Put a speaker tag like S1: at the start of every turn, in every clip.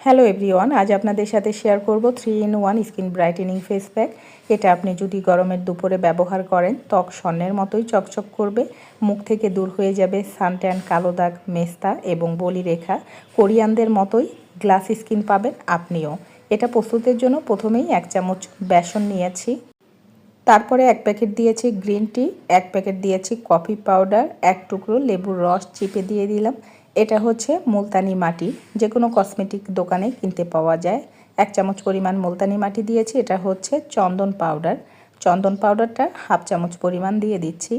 S1: Hello everyone আজ আপনাদের সাথে শেয়ার করব three in one skin brightening face pack এটা আপনি যদি গরমের দুপুরে ব্যবহার করেন, ত্বক স্বর্ণের মতোই চকচক করবে, মুখ থেকে দূর হয়ে যাবে সানট্যান কালো দাগ, মেস্তা এবং বলি রেখা। কোরিয়ানদের মতোই গ্লাস স্কিন পাবেন আপনিও। এটা প্রস্তুতের জন্য প্রথমেই এক চামচ বেসন নিয়েছি। তারপরে এক প্যাকেট দিয়েছি গ্রিন টি এক প্যাকেট দিয়েছি কফি পাউডার এক টুকরো লেবুর রস চিপে দিয়ে দিলাম। এটা হচ্ছে মুলতানি মাটি। যে কোনো কসমেটিক দোকানে কিনতে পাওয়া যায়। এক চামচ পরিমাণ মুলতানি মাটি দিয়েছি, এটা হচ্ছে চন্দন পাউডার। চন্দন পাউডারটা হাফ চামচ পরিমাণ দিয়ে দিচ্ছি।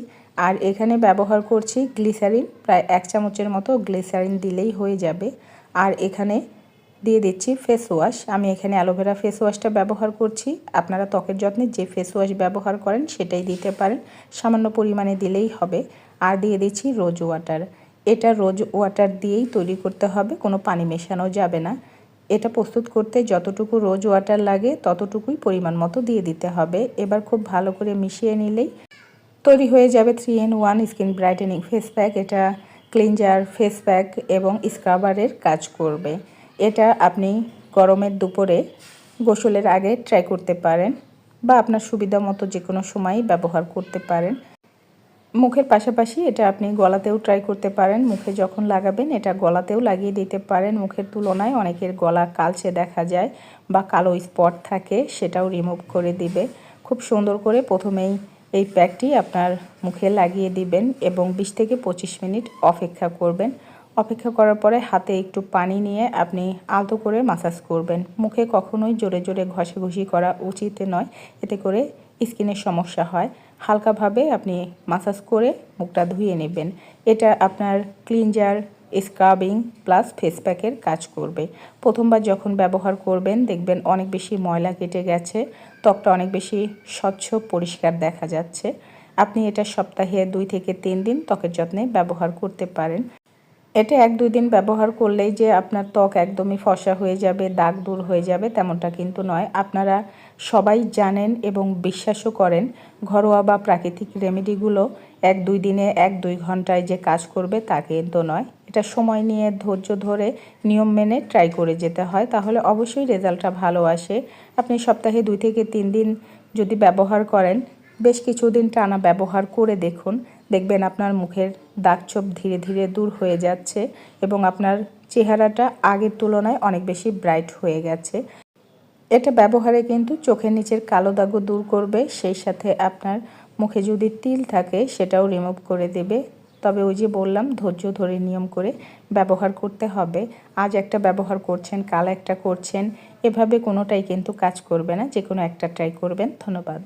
S1: আর এখানে ব্যবহার করছি গ্লিসারিন, প্রায় এক চামচের মতো গ্লিসারিন দিলেই হয়ে যাবে। আর এখানে দিয়ে দিচ্ছি ফেস ওয়াশ। আমি এখানে অ্যালোভেরা ফেস ওয়াশটা ব্যবহার করছি। আপনারা ত্বকের যত্নে যে ফেস ওয়াশ ব্যবহার করেন সেটাই দিতে পারেন। সামান্য পরিমাণে দিলেই হবে। আর দিয়ে দিচ্ছি রোজ ওয়াটার। এটা রোজ ওয়াটার দিয়েই তৈরি করতে হবে, কোনো পানি মেশানো যাবে না। এটা প্রস্তুত করতে যতটুকু রোজ ওয়াটার লাগে, ততটুকুই পরিমাণ মতো দিয়ে দিতে হবে। এবার খুব ভালো করে মিশিয়ে নিলেই তৈরি হয়ে যাবে three in one skin brightening face pack এটা ক্লিনজার ফেস প্যাক এবং স্ক্রাবারের কাজ করবে। এটা আপনি গরমের দুপুরে গোসলের আগে ট্রাই করতে পারেন বা আপনার সুবিধা মতো যে কোনো সময়ই ব্যবহার করতে পারেন। মুখের পাশাপাশি এটা আপনি গলাতেও ট্রাই করতে পারেন। মুখে যখন লাগাবেন, এটা গলাতেও লাগিয়ে দিতে পারেন। মুখের তুলনায় অনেকের গলা কালচে দেখা যায় বা কালো স্পট থাকে, সেটাও রিমুভ করে দিবে। খুব সুন্দর করে প্রথমেই এই প্যাকটি আপনার মুখে লাগিয়ে দিবেন এবং বিশ থেকে পঁচিশ মিনিট অপেক্ষা করবেন। অপেক্ষা করার পরে হাতে একটু পানি নিয়ে আপনি আলতো করে মাসাজ করবেন। মুখে কখনোই জোরে জোরে ঘষাঘষি করা উচিত নয়, এতে করে স্কিনের সমস্যা হয়। হালকাভাবে আপনি মাসাজ করে মুখটা ধুয়ে নেবেন। এটা আপনার ক্লিনজার স্ক্রাবিং প্লাস ফেস প্যাকের কাজ করবে। প্রথমবার যখন ব্যবহার করবেন, দেখবেন অনেক বেশি ময়লা কেটে গেছে, ত্বকটা অনেক বেশি স্বচ্ছ, পরিষ্কার দেখা যাচ্ছে। আপনি এটা সপ্তাহে দুই থেকে তিন দিন ত্বকের যত্নে ব্যবহার করতে পারেন। এটা এক দুই দিন ব্যবহার করলেই যে আপনার ত্বক একদমই ফসা হয়ে যাবে, দাগ দূর হয়ে যাবে, তেমনটা কিন্তু নয়। আপনারা সবাই জানেন এবং বিশ্বাসও করেন ঘরোয়া বা প্রাকৃতিক রেমেডিগুলো এক দুই দিনে এক দুই ঘন্টায় যে কাজ করবে তা কিন্তু নয়। এটা সময় নিয়ে ধৈর্য ধরে নিয়ম মেনে ট্রাই করে যেতে হয়, তাহলে অবশ্যই রেজাল্টটা ভালো আসে। আপনি সপ্তাহে দুই থেকে তিন দিন যদি ব্যবহার করেন, বেশ কিছুদিন টানা ব্যবহার করে দেখুন। দেখবেন আপনার মুখের দাগছোপ ধীরে ধীরে দূর হয়ে যাচ্ছে এবং আপনার চেহারাটা আগের তুলনায় অনেক বেশি ব্রাইট হয়ে গেছে। এটা ব্যবহারে কিন্তু চোখের নিচের কালো দাগও দূর করবে, সেই সাথে আপনার মুখে যদি তিল থাকে সেটাও রিমুভ করে দেবে। তবে ওই যে বললাম, ধৈর্য ধরে নিয়ম করে ব্যবহার করতে হবে। আজ একটা ব্যবহার করছেন, কাল একটা করছেন, এভাবে কোনোটাই কিন্তু কাজ করবে না যে কোনো একটা ট্রাই করবেন। ধন্যবাদ।